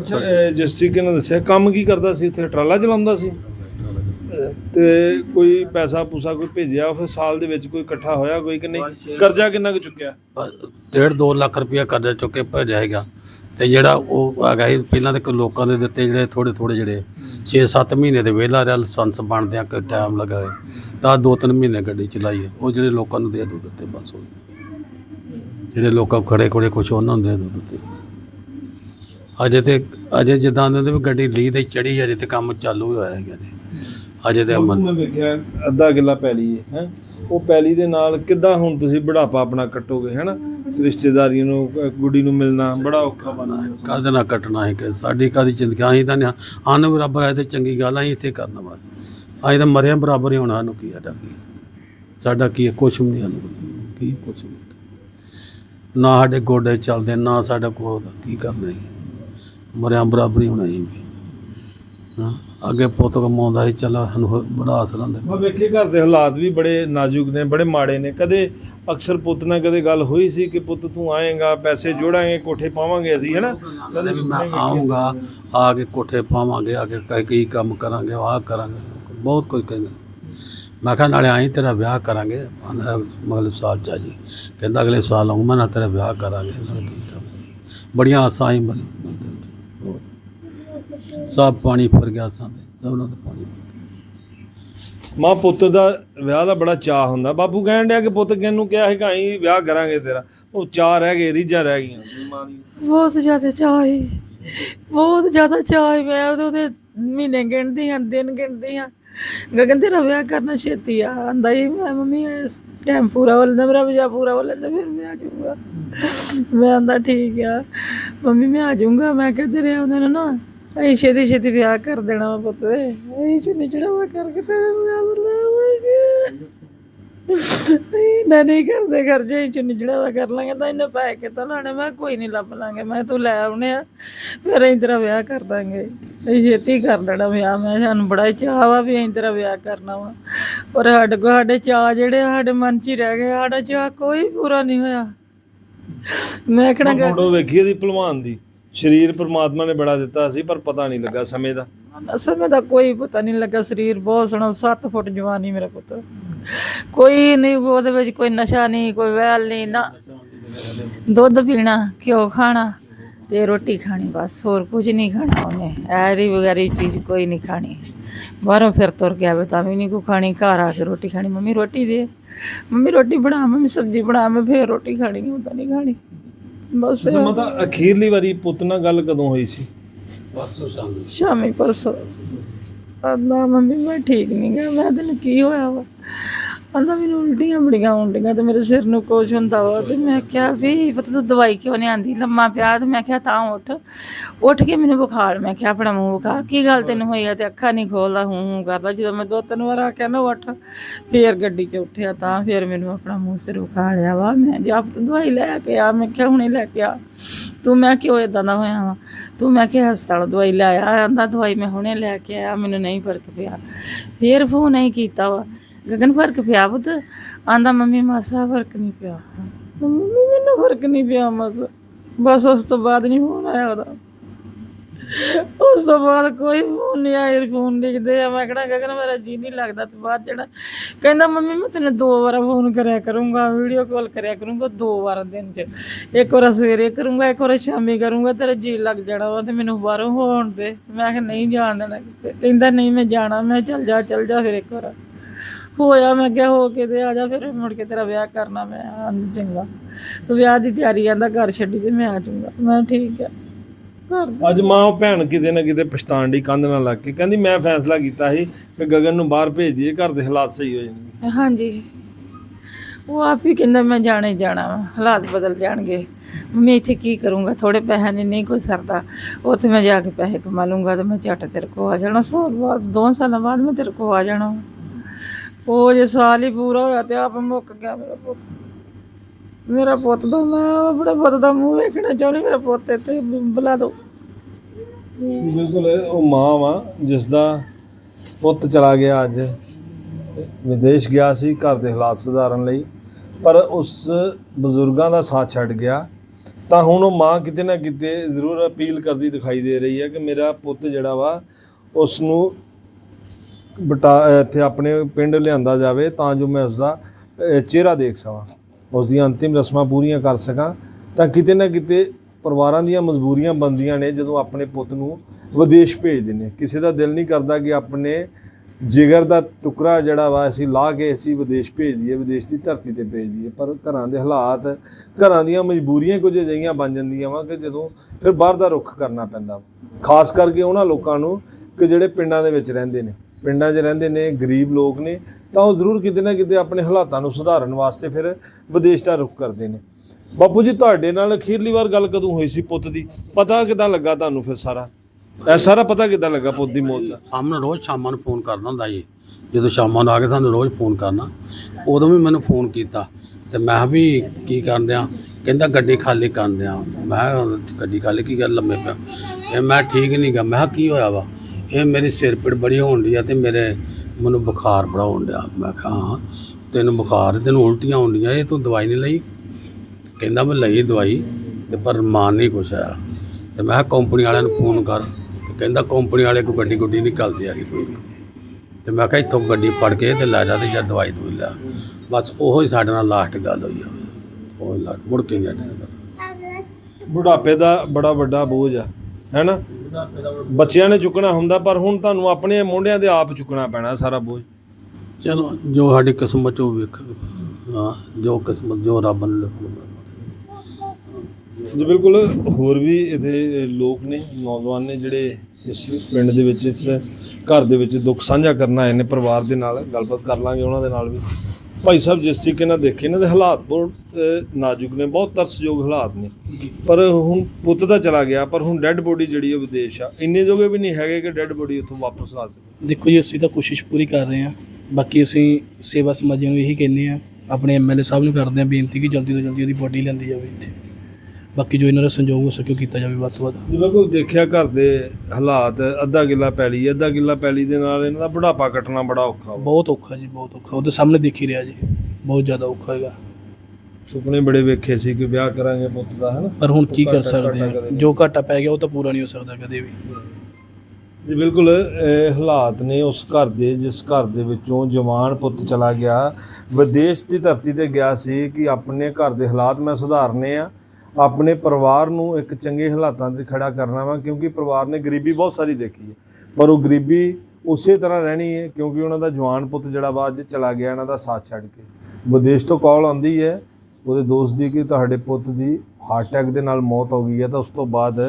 ਅੱਛਾ ਜਿਸ ਤਰੀਕੇ ਨਾਲ ਦੱਸਿਆ? ਕੰਮ ਕੀ ਕਰਦਾ ਸੀ? ਉੱਥੇ ਟਰਾਲਾ ਚਲਾਉਂਦਾ ਸੀ? ਅਹ ਤੇ ਕੋਈ ਪੈਸਾ ਪੂਸਾ ਕੋਈ ਭੇਜਿਆ? ਫਿਰ ਸਾਲ ਦੇ ਵਿੱਚ ਕੋਈ ਇਕੱਠਾ ਹੋਇਆ ਕੋਈ ਕਿ ਨਹੀਂ? ਕਰਜ਼ਾ ਕਿੰਨਾ ਕੁ ਚੁੱਕਿਆ? ਬਸ ਡੇਢ ਦੋ ਲੱਖ ਰੁਪਇਆ ਕਰਜ਼ਾ ਚੁੱਕ ਕੇ ਭੇਜਿਆ ਹੈਗਾ ਤੇ ਜਿਹੜਾ ਉਹ ਹੈਗਾ ਸੀ ਪਹਿਲਾਂ ਤੇ ਲੋਕਾਂ ਦੇ ਦਿੱਤੇ ਜਿਹੜੇ ਥੋੜੇ ਥੋੜੇ ਜਿਹੜੇ 6-7 ਮਹੀਨੇ ਦੇ ਵਿਹਲਾ ਰਿਹਾ ਲਾਇਸੈਂਸ ਬਣਦਿਆਂ ਕਿ ਟਾਈਮ ਲੱਗਾ ਹੈ ਤਾਂ ਦੋ ਤਿੰਨ ਮਹੀਨੇ ਗੱਡੀ ਚਲਾਈ ਹੈ ਉਹ ਜਿਹੜੇ ਲੋਕਾਂ ਨੂੰ ਦੇ ਦੋ ਦਿੱਤੇ ਬਸ ਉਹ। ਜਿਹੜੇ ਲੋਕਾਂ ਖੜੇ ਖੜੇ ਕੁਛ ਉਹਨਾਂ ਨੂੰ ਦੇ ਦੋ ਦਿੱਤੇ। ਅਜੇ ਤੇ ਅਜੇ ਜਿੱਦਾਂ ਦੇ ਵੀ ਗੱਡੀ ਲੀ ਤੇ ਚੜੀ ਅਜੇ ਤੇ ਕੰਮ ਚਾਲੂ ਹੋਇਆ ਹੈਗਾ ਜੀ। ਅਜੇ ਤੇ ਅਮਲ ਮੈਂ ਵੇਖਿਆ ਅੱਧਾ ਕਿੱਲਾ ਪੈਲੀ ਹੈ ਹੈ? ਉਹ ਪੈਲੀ ਦੇ ਨਾਲ ਕਿੱਦਾਂ ਹੁਣ ਤੁਸੀਂ ਬੁਢਾਪਾ ਆਪਣਾ ਕੱਟੋਗੇ ਹੈਨਾ? ਰਿਸ਼ਤੇਦਾਰੀਆਂ ਨੂੰ ਅਹ ਗੁੱਡੀ ਨੂੰ ਮਿਲਣਾ ਬੜਾ ਔਖਾ ਬਣਦਾ ਕਾਹਦੇ ਨਾਲ ਕੱਟਣਾ ਹੈ ਕਿ ਸਾਡੀ ਕਾਦੀ ਜ਼ਿੰਦਗੀ? ਅਸੀਂ ਤਾਂ ਨਿਆ- ਅਨ ਬਰਾਬਰ ਆਏ ਤੇ ਚੰਗੀ ਗੱਲ ਆ, ਅਸੀਂ ਇੱਥੇ ਕਰਨਾ ਵਾ ਅਸੀਂ ਤਾਂ ਮਰਿਆ ਬਰਾਬਰ ਹੀ ਹੋਣਾ ਸਾਨੂੰ ਕੀ ਸਾਡਾ ਕੀ? ਸਾਡਾ ਕੀ ਹੈ? ਕੁਛ ਵੀ ਨਹੀਂ ਸਾਨੂੰ ਕੀ ਕੁਛ ਵੀ ਨਹੀਂ। ਨਾ ਸਾਡੇ ਗੋਡੇ ਚੱਲਦੇ ਨਾ ਸਾਡਾ ਕੋਲ ਕੀ ਕਰਨਾ ਹੈ ਮਰਿਆ ਬਰਾਬਰ ਹੀ ਹੋਣਾ ਹੀ ਹਾਂ। ਅੱਗੇ ਪੁੱਤ ਕਮਾਉਂਦਾ ਸੀ ਚੱਲ ਸਾਨੂੰ ਬੜਾ ਆਸਰਾ ਹੁੰਦਾ। ਮੈਂ ਵੇਖੇ ਘਰ ਦੇ ਹਾਲਾਤ ਵੀ ਬੜੇ ਨਾਜ਼ੁਕ ਨੇ ਬੜੇ ਮਾੜੇ ਨੇ। ਕਦੇ ਅਕਸਰ ਪੁੱਤ ਨਾਲ ਕਦੇ ਗੱਲ ਹੋਈ ਸੀ ਕਿ ਪੁੱਤ ਤੂੰ ਆਏਗਾ ਪੈਸੇ ਜੋੜਾਂਗੇ ਕੋਠੇ ਪਾਵਾਂਗੇ ਅਸੀਂ ਹੈਨਾ ਕਦੇ ਵੀ ਮੈਂ ਆਉਂਗਾ ਆ ਕੇ ਕੋਠੇ ਪਾਵਾਂਗੇ ਆ ਕੇ ਕਈ ਕਈ ਕੰਮ ਕਰਾਂਗੇ ਆਹ ਕਰਾਂਗੇ ਬਹੁਤ ਕੁਝ ਕਹਿੰਦੇ। ਮੈਂ ਕਿਹਾ ਨਾਲੇ ਆਈ ਤੇਰਾ ਵਿਆਹ ਕਰਾਂਗੇ। ਮਗਲੇ ਸਾਲ ਚ ਆ ਜੀ। ਕਹਿੰਦਾ ਅਗਲੇ ਸਾਲ ਆਊਂ ਮੈਂ ਨਾ ਤੇਰਾ ਵਿਆਹ ਕਰਾਂਗੇ। ਨਾਲ ਕੀ ਕੰਮ ਬੜੀਆਂ ਆਸਾਂ ਹੀ ਬਣੀ। ਸਭ ਪਾਣੀ ਫਿਰ ਗਿਆ ਸਾਂਦੇ ਸਭ ਨਾਲ ਪਾਣੀ ਫਿਰ ਗਿਆ। ਮਾਂ ਪੁੱਤ ਦਾ ਵਿਆਹ ਦਾ ਬੜਾ ਚਾਹ ਹੁੰਦਾ। ਬਾਪੂ ਕਹਿਣ ਡਿਆ ਕਿ ਪੁੱਤ ਕਿਹਨੂੰ ਕਿਹਾ ਸੀ ਕਿ ਅਸੀਂ ਵਿਆਹ ਕਰਾਂਗੇ ਤੇਰਾ। ਉਹ ਚਾਹ ਰਹਿ ਗਏ ਰੀਝਾਂ ਰਹਿ ਗਈਆਂ। ਮਾਂ ਦੀ ਬਹੁਤ ਜ਼ਿਆਦਾ ਚਾਅ ਸੀ। ਬਹੁਤ ਜ਼ਿਆਦਾ ਚਾਅ ਸੀ। ਮੈਂ ਉਹਦੇ ਉਹਦੇ ਮਹੀਨੇ ਗਿਣਦੀ ਹਾਂ ਦਿਨ ਗਿਣਦੀ ਹਾਂ। ਗਗਨ ਤੇਰਾ ਵਿਆਹ ਕਰਨਾ ਛੇਤੀ ਆ। ਆਂਦਾ ਹੀ ਮੈਂ ਮੰਮੀ ਇਸ ਟਾਈਮ ਪੂਰਾ ਹੋ ਲੈਂਦਾ ਮੇਰਾ ਵਿਆਹ ਪੂਰਾ ਹੋ ਲੈਂਦਾ ਫਿਰ ਮੈਂ ਆ ਜਾਊਂਗਾ। ਮੈਂ ਆਂਦਾ ਠੀਕ ਆ। ਮੰਮੀ ਮੈਂ ਆ ਜਾਊਂਗਾ। ਮੈਂ ਕਿਹਾ ਤੇਰੇ ਉਹਦੇ ਨਾਲ ਨਾ ਅਸੀਂ ਛੇਤੀ ਛੇਤੀ ਵਿਆਹ ਕਰ ਦੇਣਾ ਵਾ ਪੁੱਤ ਵੇ ਅਸੀਂ ਚੁੰਨੀ ਚੜਾਵਾ ਕਰਕੇ ਤੇਰੇ ਵਿਆਹ ਦਾ ਲਾਵਾਂਗੇ। ਨਾ ਨਹੀਂ ਕਰਦੇ ਕਰ ਜੇ ਚੁੰਨੀ ਚੜਾਵਾ ਕਰ ਲਾਂਗੇ ਤਾਂ ਇਹਨੇ ਪੈ ਕੇ ਤਾਂ ਲਾਣੇ। ਮੈਂ ਕੋਈ ਨਹੀਂ ਲੱਭ ਲਾਂਗੇ ਮੈਂ ਤੂੰ ਲੈ ਆਉਣੇ ਆ ਫਿਰ ਅਸੀਂ ਤੇਰਾ ਵਿਆਹ ਕਰ ਦਾਂਗੇ। ਅਸੀਂ ਛੇਤੀ ਕਰ ਦੇਣਾ ਵਿਆਹ ਮੈਂ ਸਾਨੂੰ ਬੜਾ ਹੀ ਚਾਅ ਵਾ ਵੀ ਅਸੀਂ ਤੇਰਾ ਵਿਆਹ ਕਰਨਾ ਵਾ। ਪਰ ਸਾਡੇ ਕੋ ਸਾਡੇ ਚਾਅ ਜਿਹੜੇ ਸਾਡੇ ਮਨ 'ਚ ਹੀ ਰਹਿ ਗਏ ਸਾਡਾ ਚਾਅ ਕੋਈ ਪੂਰਾ ਨਹੀਂ ਹੋਇਆ। ਮੈਂ ਕਿਹੜਾ ਗਾ- ਫੋਟੋ ਵੇਖੀ ਉਹਦੀ ਭਲਵਾਨ ਦੀ। ਸਰੀਰ ਪ੍ਰਮਾਤਮਾ ਨੇ ਬੜਾ ਦਿੱਤਾ ਸੀ, ਪਰ ਪਤਾ ਨਹੀਂ ਲੱਗਾ ਸਮੇਂ ਦਾ। ਸਮੇਂ ਦਾ ਕੋਈ ਪਤਾ ਨਹੀਂ ਲੱਗਾ, ਸਰੀਰ ਬਹੁਤ ਸੋਹਣਾ 7 ਫੁੱਟ ਜਵਾਨੀ ਮੇਰਾ ਪੁੱਤ। ਕੋਈ ਨਹੀਂ, ਉਹਦੇ ਵਿੱਚ ਕੋਈ ਨਸ਼ਾ ਨਹੀਂ, ਕੋਈ ਵੈਲ ਨਹੀਂ, ਨਾ। ਦੁੱਧ ਪੀਣਾ, ਘਿਓ ਖਾਣਾ ਤੇ ਰੋਟੀ ਖਾਣੀ, ਬਸ ਹੋਰ ਕੁਝ ਨਹੀਂ ਖਾਣਾ ਉਹਨੇ। ਐਰੀ ਵਗੈਰੀ ਚੀਜ਼ ਕੋਈ ਨਹੀਂ ਖਾਣੀ। ਬਾਹਰੋਂ ਫਿਰ ਤੁਰ ਗਿਆ ਵੇ ਤਾਂ ਵੀ ਨਹੀਂ ਕੋ ਖਾਣੀ। ਘਰ ਆ ਕੇ ਰੋਟੀ ਖਾਣੀ, ਮੰਮੀ ਰੋਟੀ ਦੇ। ਮੰਮੀ ਰੋਟੀ ਬਣਾ, ਮੰਮੀ ਸਬਜ਼ੀ ਬਣਾ, ਮੈਂ ਫੇਰ ਰੋਟੀ ਖਾਣੀ ਹੁੰਦਾ ਨਹੀਂ ਖਾਣੀ। ਬਸ ਅੱਛਾ ਮਤਾ ਅਖੀਰਲੀ ਵਾਰੀ ਪੁੱਤ ਨਾਲ ਗੱਲ ਕਦੋਂ ਹੋਈ ਸੀ? ਸ਼ਾਮੀ ਪਰਸੋਂ। ਆਂਦਾ ਮੰਮੀ ਮੈਂ ਠੀਕ ਨਹੀਂ ਗਾ। ਮੈਂ ਤੈਨੂੰ ਕੀ ਹੋਇਆ ਵਾ? ਕਹਿੰਦਾ ਮੈਨੂੰ ਉਲਟੀਆਂ ਬੜੀਆਂ ਆਉਂਦੀਆਂ ਤੇ ਮੇਰੇ ਸਿਰ ਨੂੰ ਕੁਝ ਹੁੰਦਾ ਵਾ ਤੇ ਮੈਂ ਕਿਹਾ ਵੀ ਪਤਾ ਤੂੰ ਦਵਾਈ ਕਿਉਂ ਨਹੀਂ ਆਂਦੀ ਲੰਮਾ ਪਿਆ ਤੇ ਮੈਂ ਕਿਹਾ ਤਾਂ ਉੱਠ। ਉੱਠ ਕੇ ਮੈਨੂੰ ਬੁਖਾਰ, ਮੈਂ ਕਿਹਾ ਆਪਣਾ ਮੂੰਹ ਵਿਖਾ ਕੀ ਗੱਲ ਤੈਨੂੰ ਹੋਈ ਆ ਤੇ ਅੱਖਾਂ ਨਹੀਂ ਖੋਲਦਾ, ਹੂੰ ਹੂੰ ਕਰਦਾ। ਜਦੋਂ ਮੈਂ ਦੋ ਤਿੰਨ ਵਾਰ ਆ ਕੇ ਨਾ ਉੱਠ, ਫੇਰ ਗੱਡੀ 'ਚ ਉੱਠਿਆ ਤਾਂ ਫੇਰ ਮੈਨੂੰ ਆਪਣਾ ਮੂੰਹ ਸਿਰ ਵਿਖਾ ਲਿਆ ਵਾ। ਮੈਂ ਜੇ ਆਪ ਤੂੰ ਦਵਾਈ ਲੈ ਕੇ ਆ। ਮੈਂ ਕਿਹਾ, ਹੁਣੇ ਲੈ ਕੇ ਆ। ਤੂੰ ਮੈਂ ਕਿਉਂ ਇਦਾਂ ਦਾ ਹੋਇਆ ਵਾ? ਤੂੰ ਮੈਂ ਕਿਹਾ, ਹਸਪਤਾਲ ਦਵਾਈ ਲੈ ਆਇਆ ਆਂਦਾ, ਦਵਾਈ ਮੈਂ ਹੁਣੇ ਲੈ ਕੇ ਆਇਆ, ਮੈਨੂੰ ਨਹੀਂ ਫ਼ਰਕ ਪਿਆ। ਫੇਰ ਫੋਨ ਨਹੀਂ ਕੀਤਾ ਵਾ। ਗਗਨ ਫ਼ਰਕ ਪਿਆ ਪੁੱਤ। ਆਂਦਾ ਮੰਮੀ, ਮਾਸਾ ਫ਼ਰਕ ਨਹੀਂ ਪਿਆ। ਮੰਮੀ, ਮੈਨੂੰ ਫ਼ਰਕ ਨਹੀਂ ਪਿਆ ਮਾਸਾ। ਬਸ ਉਸ ਤੋਂ ਬਾਅਦ ਨਹੀਂ ਫੋਨ ਆਇਆ ਉਹਦਾ। ਉਸ ਤੋਂ ਬਾਅਦ ਕੋਈ ਫੋਨ ਨਹੀਂ ਆਇਆ ਫੋਨ ਲਿਖਦੇ ਆ। ਮੈਂ ਕਿਹੜਾ ਗਗਨ, ਮੇਰਾ ਜੀ ਨਹੀਂ ਲੱਗਦਾ। ਤੇ ਬਾਅਦ ਜਿਹੜਾ ਕਹਿੰਦਾ, ਮੰਮੀ, ਮੈਂ ਤੈਨੂੰ ਦੋ ਵਾਰ ਫੋਨ ਕਰਿਆ ਕਰੂੰਗਾ ਵੀਡੀਓ ਕਾਲ ਕਰਿਆ ਕਰੂੰਗਾ, ਦੋ ਵਾਰ ਦਿਨ 'ਚ। ਇੱਕ ਵਾਰ ਸਵੇਰੇ ਕਰੂੰਗਾ, ਇੱਕ ਵਾਰ ਸ਼ਾਮੀ ਕਰੂੰਗਾ, ਤੇਰਾ ਜੀ ਲੱਗ ਜਾਣਾ ਵਾ ਤੇ ਮੈਨੂੰ ਬਾਹਰੋਂ ਹੋਣ ਦੇ। ਮੈਂ ਕਿਹਾ, ਨਹੀਂ ਜਾਣ ਦੇਣਾ ਕਿਤੇ। ਕਹਿੰਦਾ, ਨਹੀਂ, ਮੈਂ ਜਾਣਾ। ਮੈਂ ਚੱਲ ਜਾ ਚੱਲ ਜਾ ਫਿਰ ਇੱਕ ਵਾਰ। ਹੋਇਆ ਮੈਂ ਕਿਹਾ ਹੋ ਕੇ ਤੇ ਆ ਜਾ ਫਿਰ ਮੁੜ ਕੇ ਤੇਰਾ ਵਿਆਹ ਕਰਨਾ ਮੈਂ ਚੰਗਾ। ਤੂੰ ਵਿਆਹ ਦੀ ਤਿਆਰੀ ਆਂਦਾ ਘਰ ਛੱਡੀ ਤੇ ਮੈਂ ਆ ਜਾਊਂਗਾ। ਮੈਂ ਠੀਕ ਆ। ਘਰ ਅੱਜ ਮਾਂ ਭੈਣ ਕਿਤੇ ਨਾ ਕਿਤੇ ਪਛਤਾਣ ਦੀ ਕੰਧ ਨਾਲ ਲੱਗ ਕੇ। ਕਹਿੰਦੀ ਮੈਂ ਫੈਸਲਾ ਕੀਤਾ ਸੀ ਕਿ ਗਗਨ ਨੂੰ ਬਾਹਰ ਭੇਜ ਦਈਏ ਘਰ ਦੇ ਹਾਲਾਤ ਸਹੀ ਹੋ ਜਾਣਗੇ। ਹਾਂਜੀ ਉਹ ਆਪ ਹੀ ਕਹਿੰਦਾ ਮੈਂ ਜਾਣੇ ਜਾਣਾ ਵਾ ਹਾਲਾਤ ਬਦਲ ਜਾਣਗੇ। ਮੈਂ ਇੱਥੇ ਕੀ ਕਰੂੰਗਾ? ਥੋੜੇ ਪੈਸੇ ਨੇ ਨਹੀਂ ਕੋਈ ਸਰਦਾ। ਉੱਥੇ ਮੈਂ ਜਾ ਕੇ ਪੈਸੇ ਕਮਾ ਲੂੰਗਾ ਤੇ ਮੈਂ ਝੱਟ ਤੇਰੇ ਕੋ ਆ ਜਾਣਾ। ਸਾਲ ਬਾਅਦ ਦੋ ਸਾਲਾਂ ਬਾਅਦ ਮੈਂ ਤੇਰੇ ਕੋ ਆ ਜਾਣਾ। ਉਹ ਜੇ ਸਾਲ ਹੀ ਪੂਰਾ ਹੋਇਆ ਤੇ ਆਪ ਮੁੱਕ ਗਿਆ ਮੇਰਾ ਪੁੱਤ। ਮੇਰਾ ਪੁੱਤ ਦਾ ਮੈਂ ਆਪਣੇ ਪੁੱਤ ਦਾ ਮੂੰਹ ਵੇਖਣਾ ਚਾਹੁੰਦੀ, ਮੇਰਾ ਪੁੱਤ ਇੱਥੇ ਬੁਲਾ ਦੋ। ਬਿਲਕੁਲ, ਉਹ ਮਾਂ ਵਾ, ਜਿਸ ਦਾ ਪੁੱਤ ਚਲਾ ਗਿਆ ਅੱਜ। ਵਿਦੇਸ਼ ਗਿਆ ਸੀ, ਘਰ ਦੇ ਹਾਲਾਤ ਸੁਧਾਰਨ ਲਈ, ਪਰ ਉਸ ਬਜ਼ੁਰਗਾਂ ਦਾ ਸਾਥ ਛੱਡ ਗਿਆ। ਤਾਂ ਹੁਣ ਉਹ ਮਾਂ ਕਿਤੇ ਨਾ ਕਿਤੇ ਜ਼ਰੂਰ ਅਪੀਲ ਕਰਦੀ ਦਿਖਾਈ ਦੇ ਰਹੀ ਹੈ ਕਿ ਮੇਰਾ ਪੁੱਤ ਜਿਹੜਾ ਵਾ ਉਸ ਨੂੰ ਬਟਾ ਇੱਥੇ ਆਪਣੇ ਪਿੰਡ ਲਿਆਂਦਾ ਜਾਵੇ ਤਾਂ ਜੋ ਮੈਂ ਉਸ ਦਾ ਚਿਹਰਾ ਦੇਖ ਸਕਾਂ ਉਸ ਦੀਆਂ ਅੰਤਿਮ ਰਸਮਾਂ ਪੂਰੀਆਂ ਕਰ ਸਕਾਂ, ਤਾਂ ਕਿਤੇ ਨਾ ਕਿਤੇ ਪਰਿਵਾਰਾਂ ਦੀਆਂ ਮਜਬੂਰੀਆਂ ਬੰਦੀਆਂ ਨੇ ਜਦੋਂ ਆਪਣੇ ਪੁੱਤ ਨੂੰ ਵਿਦੇਸ਼ ਭੇਜਦੇ ਨੇ ਕਿਸੇ ਦਾ ਦਿਲ ਨਹੀਂ ਕਰਦਾ ਕਿ ਆਪਣੇ ਜਿਗਰ ਦਾ ਟੁਕੜਾ ਜਿਹੜਾ ਵਾ ਅਸੀਂ ਲਾ ਕੇ ਅਸੀਂ ਵਿਦੇਸ਼ ਭੇਜ ਦਈਏ, ਵਿਦੇਸ਼ ਦੀ ਧਰਤੀ ਤੇ ਭੇਜ ਦਈਏ। ਪਰ ਘਰਾਂ ਦੇ ਹਾਲਾਤ, ਘਰਾਂ ਦੀਆਂ ਮਜਬੂਰੀਆਂ ਕੁਝ ਅਜਿਹੀਆਂ ਬਣ ਜਾਂਦੀਆਂ ਵਾ ਕਿ ਜਦੋਂ ਫਿਰ ਬਾਹਰ ਦਾ ਰੁੱਖ ਕਰਨਾ ਪੈਂਦਾ। ਖਾਸ ਕਰਕੇ ਉਹਨਾਂ ਲੋਕਾਂ ਨੂੰ ਕਿ ਜਿਹੜੇ ਪਿੰਡਾਂ ਦੇ ਵਿੱਚ ਰਹਿੰਦੇ ਨੇ। ਪਿੰਡਾਂ 'ਚ ਰਹਿੰਦੇ ਨੇ, ਗਰੀਬ ਲੋਕ ਨੇ, ਤਾਂ ਉਹ ਜ਼ਰੂਰ ਕਿਤੇ ਨਾ ਕਿਤੇ ਆਪਣੇ ਹਾਲਾਤਾਂ ਨੂੰ ਸੁਧਾਰਨ ਵਾਸਤੇ ਫਿਰ ਵਿਦੇਸ਼ ਦਾ ਰੁਖ ਕਰਦੇ ਨੇ। ਬਾਪੂ ਜੀ, ਤੁਹਾਡੇ ਨਾਲ ਅਖੀਰਲੀ ਵਾਰ ਗੱਲ ਕਦੋਂ ਹੋਈ ਸੀ ਪੁੱਤ ਦੀ? ਪਤਾ ਕਿਦਾਂ ਲੱਗਾ ਤੁਹਾਨੂੰ ਫਿਰ ਸਾਰਾ? ਇਹ ਸਾਰਾ ਪਤਾ ਕਿਦਾਂ ਲੱਗਾ ਪੁੱਤ ਦੀ ਮੌਤ ਦਾ? ਸਾਹਮਣੇ ਰੋਜ਼ ਸ਼ਾਮਾਂ ਨੂੰ ਫੋਨ ਕਰਨਾ ਹੁੰਦਾ ਜੀ ਜਦੋਂ ਸ਼ਾਮਾਂ ਨੂੰ ਆ ਕੇ ਸਾਨੂੰ ਰੋਜ਼ ਫੋਨ ਕਰਨਾ। ਉਦੋਂ ਵੀ ਮੈਨੂੰ ਫੋਨ ਕੀਤਾ ਤੇ ਮੈਂ ਵੀ ਕੀ ਕਰਨ ਡਿਆ ਕਹਿੰਦਾ ਗੱਡੀ ਖਾਲੀ ਕਰਨ ਡਿਆ ਮੈਂ ਕਿਹਾ, ਗੱਡੀ ਖਾਲੀ ਕੀ ਗੱਲ, ਲੰਮੇ ਪਿਆ। ਇਹ ਮੈਂ ਠੀਕ ਨਹੀਂ ਗਾ। ਮੈਂ ਕਿਹਾ, ਕੀ ਹੋਇਆ ਵਾ? ਇਹ ਮੇਰੀ ਸਿਰ ਪੀੜ ਬੜੀ ਹੋਣ ਡਈ ਆ ਤੇ ਮੇਰੇ ਮੈਨੂੰ ਬੁਖਾਰ ਬੜਾ ਹੋਣ ਡਿਆ। ਮੈਂ ਕਿਹਾ, ਹਾਂ, ਤੈਨੂੰ ਬੁਖਾਰ ਤੈਨੂੰ ਉਲਟੀਆਂ ਹੁੰਦੀਆਂ ਇਹ ਤੂੰ ਦਵਾਈ ਨਹੀਂ ਲਈ? ਕਹਿੰਦਾ, ਮੈਂ ਲਈ ਦਵਾਈ, ਤੇ ਪਰ ਮਾਨ ਨਹੀਂ ਕੁਛ ਆਇਆ। ਤੇ ਮੈਂ ਕਿਹਾ, ਕੰਪਨੀ ਵਾਲਿਆਂ ਨੂੰ ਫੋਨ ਕਰ। ਕਹਿੰਦਾ, ਕੰਪਨੀ ਵਾਲੇ ਕੋਈ ਗੱਡੀ ਗੁੱਡੀ ਨਿਕਲਦੀ ਆ ਗਈ ਕੋਈ ਵੀ। ਤੇ ਮੈਂ ਕਿਹਾ, ਇੱਥੋਂ ਗੱਡੀ ਫੜ ਕੇ ਤੇ ਲੈ ਜਾ ਤੇ ਜਾਂ ਦਵਾਈ ਦਵਾਈ ਲੈ ਬਸ ਉਹੋ ਹੀ ਸਾਡੇ ਨਾਲ ਲਾਸਟ ਗੱਲ ਹੋਈ ਆ। ਉਹ ਹੀ ਮੁੜ ਕੇ ਨਹੀਂ ਸਾਡੇ ਬੁਢਾਪੇ ਦਾ ਬੜਾ ਵੱਡਾ ਬੋਝ ਆ। ਹੈਨਾ? ਬੱਚਿਆਂ ਨੇ ਚੁੱਕਣਾ ਹੁੰਦਾ ਪਰ ਹੁਣ ਤੁਹਾਨੂੰ ਆਪਣੇ ਮੋਢਿਆਂ ਤੇ ਆਪ ਚੁੱਕਣਾ ਪੈਣਾ ਸਾਰਾ ਬੋਝ। ਚਲੋ ਜੋ ਸਾਡੀ ਕਿਸਮਤ ਚ ਵੇਖ ਹਾਂ ਜੋ ਕਿਸਮਤ ਜੋ ਰੱਬ ਨੇ ਲਿਖੂਗਾ ਜੀ ਬਿਲਕੁਲ ਹੋਰ ਵੀ ਇੱਥੇ ਲੋਕ ਨੇ ਨੌਜਵਾਨ ਨੇ ਜਿਹੜੇ ਇਸ ਪਿੰਡ ਦੇ ਵਿੱਚ ਇਸ ਘਰ ਦੇ ਵਿੱਚ ਦੁੱਖ ਸਾਂਝਾ ਕਰਨ ਆਏ ਨੇ ਪਰਿਵਾਰ ਦੇ ਨਾਲ ਗੱਲਬਾਤ ਕਰ ਲਾਂਗੇ ਉਹਨਾਂ ਦੇ ਨਾਲ ਵੀ। ਭਾਈ ਸਾਹਿਬ ਜਿਸ ਤਰੀਕੇ ਨਾਲ ਦੇਖੇ ਇਹਨਾਂ ਦੇ ਹਾਲਾਤ ਬਹੁਤ ਨਾਜ਼ੁਕ ਨੇ ਬਹੁਤ ਤਰਸਯੋਗ ਹਾਲਾਤ ਨੇ। ਪਰ ਹੁਣ ਪੁੱਤ ਤਾਂ ਚਲਾ ਗਿਆ ਪਰ ਹੁਣ ਡੈੱਡ ਬੋਡੀ ਜਿਹੜੀ ਹੈ ਵਿਦੇਸ਼ ਆ। ਇੰਨੇ ਜੋਗੇ ਵੀ ਨਹੀਂ ਹੈਗੇ ਕਿ ਡੈੱਡ ਬੋਡੀ ਉੱਥੋਂ ਵਾਪਸ ਆ ਸਕੇ ਦੇਖੋ ਜੀ ਅਸੀਂ ਤਾਂ ਕੋਸ਼ਿਸ਼ ਪੂਰੀ ਕਰ ਰਹੇ ਹਾਂ। ਬਾਕੀ ਅਸੀਂ ਸੇਵਾ ਸਮਾਜੀਆਂ ਨੂੰ ਇਹੀ ਕਹਿੰਦੇ ਆ ਆਪਣੇ ਐਮਐਲਏ ਸਾਹਿਬ ਨੂੰ ਕਰਦੇ ਆ ਬੇਨਤੀ ਕਿ ਜਲਦੀ ਤੋਂ ਜਲਦੀ ਉਹਦੀ ਬੋਡੀ ਲੈਂਦੀ ਜਾਵੇ ਇੱਥੇ। ਬਾਕੀ ਜੋ ਇਹਨਾਂ ਦਾ ਸੰਯੋਗ ਹੋ ਸਕੇ ਉਹ ਕੀਤਾ ਜਾਵੇ ਵੱਧ ਤੋਂ ਵੱਧ। ਜਿਵੇਂ ਕੋਈ ਦੇਖਿਆ ਘਰ ਦੇ ਹਾਲਾਤ ਅੱਧਾ ਕਿੱਲਾ ਪੈਲੀ ਅੱਧਾ ਕਿੱਲਾ ਪੈਲੀ ਦੇ ਨਾਲ ਇਹਨਾਂ ਦਾ ਬੁਢਾਪਾ ਕੱਟਣਾ ਬੜਾ ਔਖਾ ਵਾ। ਬਹੁਤ ਔਖਾ ਜੀ ਬਹੁਤ ਔਖਾ। ਉਹਦੇ ਸਾਹਮਣੇ ਦੇਖ ਹੀ ਰਿਹਾ ਜੀ। ਬਹੁਤ ਜ਼ਿਆਦਾ ਔਖਾ ਹੈਗਾ। ਸੁਪਨੇ ਬੜੇ ਵੇਖੇ ਸੀ ਕਿ ਵਿਆਹ ਕਰਾਂਗੇ ਪੁੱਤ ਦਾ ਹਨਾ? ਪਰ ਹੁਣ ਕੀ ਕਰ ਘਾਟਾ- ਸਕਦੇ ਘਾਟਾ ਆ। ਕਦੇ ਜੋ ਘਾਟਾ ਪੈ ਗਿਆ ਉਹ ਤਾਂ ਪੂਰਾ ਨਹੀਂ ਹੋ ਸਕਦਾ ਕਦੇ ਵੀ। ਜੀ ਬਿਲਕੁਲ ਇਹ ਹਾਲਾਤ ਨੇ ਉਸ ਘਰ ਦੇ ਜਿਸ ਘਰ ਦੇ ਵਿੱਚੋਂ ਜਵਾਨ ਪੁੱਤ ਚਲਾ ਗਿਆ। ਵਿਦੇਸ਼ ਦੀ ਧਰਤੀ ਤੇ ਗਿਆ ਸੀ ਕਿ ਆਪਣੇ ਘਰ ਦੇ ਹਾਲਾਤ ਮੈਂ ਸੁਧਾਰਨੇ ਆ। ਆਪਣੇ ਪਰਿਵਾਰ ਨੂੰ ਇੱਕ ਚੰਗੇ ਹਾਲਾਤਾਂ 'ਤੇ ਖੜਾ ਕਰਨਾ ਵਾ, ਕਿਉਂਕਿ ਪਰਿਵਾਰ ਨੇ ਗਰੀਬੀ ਬਹੁਤ ਸਾਰੀ ਦੇਖੀ ਹੈ। ਪਰ ਉਹ ਗਰੀਬੀ ਉਸੇ ਤਰ੍ਹਾਂ ਰਹਿਣੀ ਹੈ, ਕਿਉਂਕਿ ਉਹਨਾਂ ਦਾ ਜਵਾਨ ਪੁੱਤ ਜਿਹੜਾ ਵਾ, ਅੱਜ ਚਲਾ ਗਿਆ ਇਹਨਾਂ ਦਾ ਸਾਥ ਛੱਡ ਕੇ। ਵਿਦੇਸ਼ ਤੋਂ ਕਾਲ ਆਉਂਦੀ ਹੈ, ਉਹਦੇ ਦੋਸਤ ਦੀ ਕਿ ਤੁਹਾਡੇ ਪੁੱਤ ਦੀ ਹਾਰਟ ਅਟੈਕ ਦੇ ਨਾਲ ਮੌਤ ਹੋ ਗਈ ਹੈ, ਤਾਂ ਉਸ ਤੋਂ ਬਾਅਦ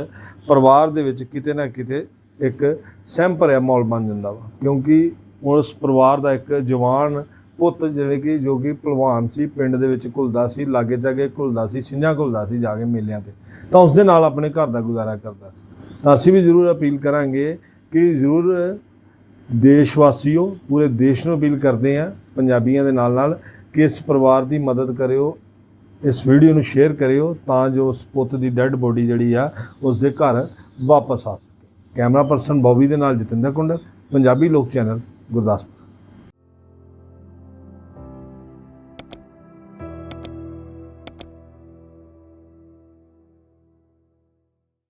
ਪਰਿਵਾਰ ਦੇ ਵਿੱਚ ਕਿਤੇ ਨਾ ਕਿਤੇ ਇੱਕ ਸਹਿਮ ਭਰਿਆ ਮਾਹੌਲ ਬਣ ਜਾਂਦਾ ਵਾ। ਕਿਉਂਕਿ ਉਸ ਪਰਿਵਾਰ ਦਾ ਇੱਕ ਜਵਾਨ ਪੁੱਤ ਜਿਹੜੇ ਕਿ ਜੋ ਕਿ ਪਹਿਲਵਾਨ ਸੀ, ਪਿੰਡ ਦੇ ਵਿੱਚ ਘੁਲਦਾ ਸੀ, ਲਾਗੇ ਜਾਗੇ ਘੁਲਦਾ ਸੀ ਛਿੰਝਾਂ ਘੁਲਦਾ ਸੀ ਜਾ ਕੇ ਮੇਲਿਆਂ ਤੇ। ਤਾਂ ਉਸ ਦੇ ਨਾਲ ਆਪਣੇ ਘਰ ਦਾ ਗੁਜ਼ਾਰਾ ਕਰਦਾ ਸੀ। ਤਾਂ ਅਸੀਂ ਵੀ ਜ਼ਰੂਰ ਅਪੀਲ ਕਰਾਂਗੇ ਕਿ ਜ਼ਰੂਰ ਦੇਸ਼ ਵਾਸੀਓ ਪੂਰੇ ਦੇਸ਼ ਨੂੰ ਅਪੀਲ ਕਰਦੇ ਆ ਪੰਜਾਬੀਆਂ ਦੇ ਨਾਲ ਨਾਲ, ਕਿ ਇਸ ਪਰਿਵਾਰ ਦੀ ਮਦਦ ਕਰਿਓ, ਇਸ ਵੀਡੀਓ ਨੂੰ ਸ਼ੇਅਰ ਕਰਿਓ, ਤਾਂ ਜੋ ਉਸ ਪੁੱਤ ਦੀ ਡੈੱਡ ਬੋਡੀ ਜਿਹੜੀ ਆ ਉਸ ਦੇ ਘਰ ਵਾਪਸ ਆ ਸਕੇ। ਕੈਮਰਾ ਪਰਸਨ ਬੌਬੀ ਦੇ ਨਾਲ ਜਤਿੰਦਰ ਕੁੰਡਲ, ਪੰਜਾਬੀ ਲੋਕ ਚੈਨਲ, ਗੁਰਦਾਸਪੁਰ।